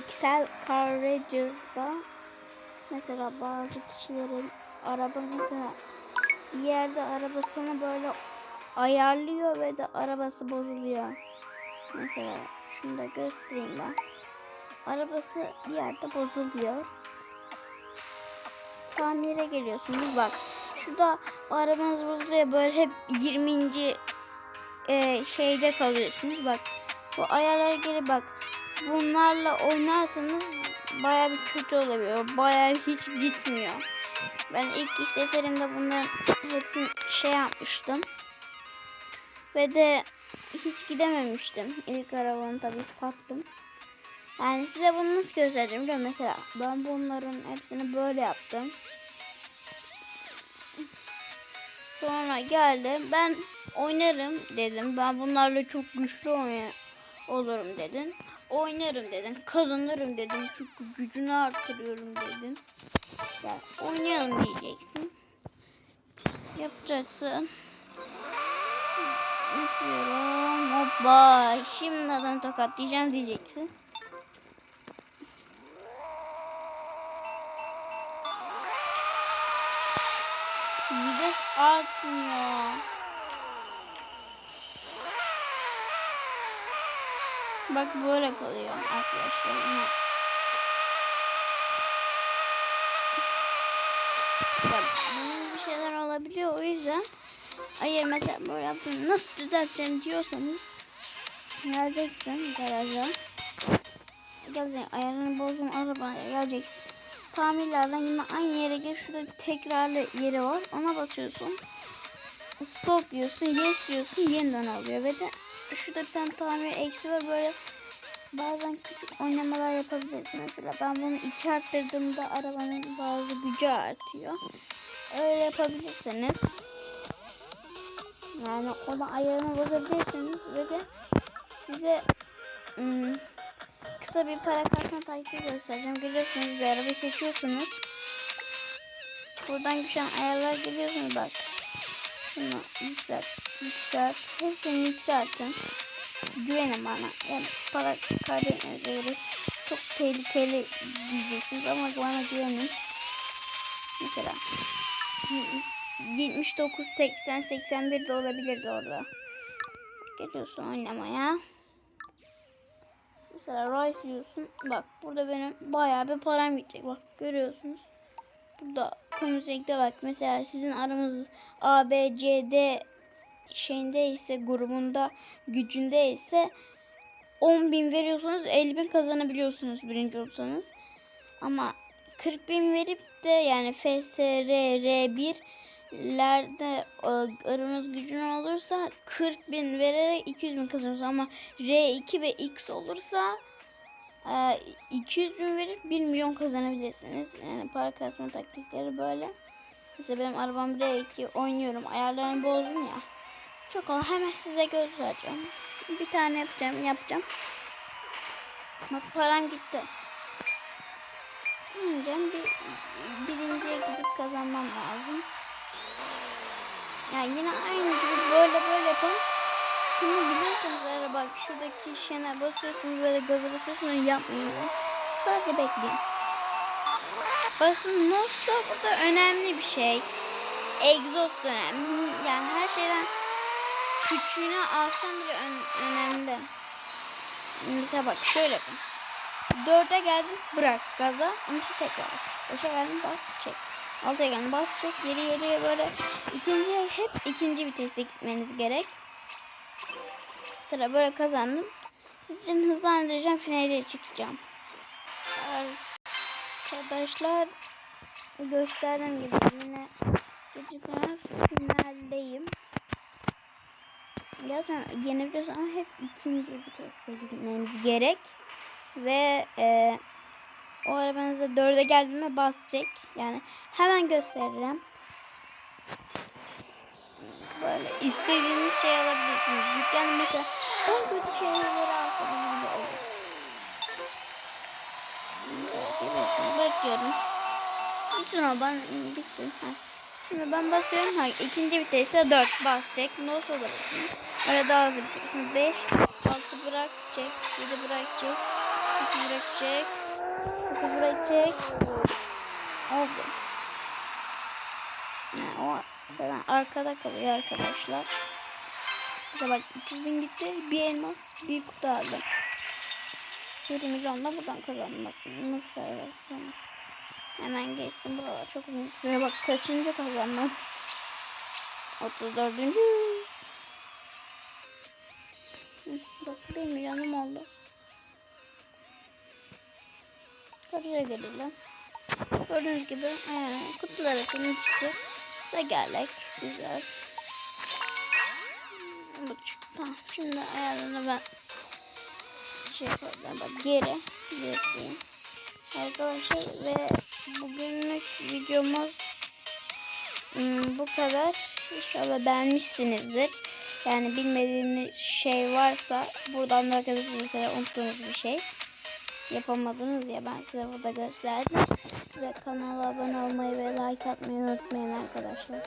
Pixel Carriager'da mesela bazı kişilerin araba bir yerde arabasını böyle ayarlıyor ve de arabası bozuluyor. Mesela şunu da göstereyim ben. Arabası bir yerde bozuluyor. Tamire geliyorsunuz bak. Şurada arabanız bozuluyor böyle hep 20. e, şeyde kalıyorsunuz. Bak bu ayarlara gelip bak bunlarla oynarsanız baya bir kötü olabiliyor. Baya hiç gitmiyor. Ben ilk seferimde bunların hepsini şey yapmıştım. Ve de hiç gidememiştim. İlk arabanı tabii sattım. Yani size bunu nasıl göstereceğim biliyor? Mesela ben bunların hepsini böyle yaptım. Sonra geldim. Ben oynarım dedim. Ben bunlarla çok güçlü olurum dedin. Oynarım dedin. Kazanırım dedim. Çünkü gücünü artırıyorum dedin. Ya oynayalım diyeceksin. Yapacaksın. Yapıyorum. Hoppa. Şimdi adam tokatlayacağım diyeceksin. Vites artmıyor. Bak böyle kalıyor arkadaşlar. Şeyler olabiliyor o yüzden. Hayır mesela böyle yaptım nasıl düzelteceğim diyorsanız geleceksin garaja. Geleceksin ayarını bozduğun arabaya geleceksin. Tamirlerden yine aynı yere gel. Şurada bir tekrarlı yeri var. Ona basıyorsun. Stop diyorsun. Yes diyorsun. Yeniden alıyor. Ve de şurada bir tane tamir eksi var. Böyle bazen küçük oynamalar yapabilirsin. Mesela ben bunu iki arttırdığımda arabanın bazı gücü artıyor. Öyle yapabilirsiniz. Yani ona ayarını bozabilirsiniz ve de size ım, kısa bir para kasma taktiği göstereceğim. Geliyorsunuz bir araba seçiyorsunuz. Buradan güçlen ayarlar geliyorsunuz bak. Şunu yükselt, yükselt. Hepsini yükseltin. Güvenin bana. Yani para kaybetmenize gerek. Çok tehlikeli diyeceksiniz ama bana güvenin. Mesela 79, 80, 81 de olabilirdi orada. Geliyorsun oynamaya. Mesela Rice diyorsun. Bak burada benim bayağı bir param gidecek. Bak görüyorsunuz. Burada kırmızı bak. Mesela sizin aramız A, B, C, D şeyinde ise grubunda gücünde ise 10 bin veriyorsanız 50 bin kazanabiliyorsunuz birinci olursanız. Ama 40 bin verip de yani FSR, R1 lerde aranız gücün olursa 40 bin vererek 200 bin kazanırsınız ama R2 ve X olursa e, 200 bin verip 1 milyon kazanabilirsiniz. Yani para kasma taktikleri böyle. Mesela benim arabam R2 oynuyorum. Ayarlarını bozdum ya. Çok kolay. Hemen size göstereceğim. Bir tane yapacağım. Yapacağım. Bak param gitti. Önce bir, birinciye gidip kazanmam lazım. Yani yine aynı gibi böyle böyle yapın. Şunu biliyorsunuz eğer bak şuradaki şene basıyorsunuz böyle gaza basıyorsunuz yapmayın. Sadece bekleyin. Basın notes da burada önemli bir şey. Egzoz önemli. Yani her şeyden küçüğünü alsam bile ön- önemli. Mesela bak şöyle yapın. Dörde geldin bırak gaza. Onu tekrar bas. Beşe geldin bas çek. Altıya geldin bas çek. Geri geriye böyle ikinci hep ikinci viteste gitmeniz gerek. Sıra böyle kazandım. Sizin hızlandıracağım finale çıkacağım. Arkadaşlar gösterdiğim gibi yine gecikmeden finaldeyim. Gerçekten yenebiliyorsun ama hep ikinci viteste gitmeniz gerek. Ve e, o arabanızda dörde geldiğinde basacak. Yani hemen göstereceğim. Böyle istediğiniz şey alabilirsiniz. Dükkanda mesela en kötü şeyleri alsanız bile olur. Bekliyorum. Bütün araban gitsin. Ha. Şimdi ben basıyorum. Ha, ikinci vitese 4 basacak. Nasıl olabilirsiniz? Öyle daha hızlı bitiriyorsunuz. 5, 6 bırak çek, 7 bırak çek, Küfür edecek. Küfür edecek. Oldu. Ha, o zaten arkada kalıyor arkadaşlar. Mesela bak 200 bin gitti. Bir elmas, bir kutu aldım. 1 milyon da buradan kazandım. Bak nasıl kazandım. Hemen geçsin buralar çok uzun sürüyor. Bak kaçıncı kazandım. 34. Hı, Bak 1 milyonum oldu. Karıya gelelim. Gördüğünüz gibi ee, kutular açılmış çıktı. Ve geldik. Güzel. Bu çıktı. Şimdi ayarlarını ben şey koydum. Bak geri. Gerisiyim. Arkadaşlar ve bugünlük videomuz hmm, bu kadar. İnşallah beğenmişsinizdir. Yani bilmediğiniz şey varsa buradan bakabilirsiniz. Mesela unuttuğunuz bir şey yapamadınız ya ben size burada gösterdim. Ve kanala abone olmayı ve like atmayı unutmayın arkadaşlar.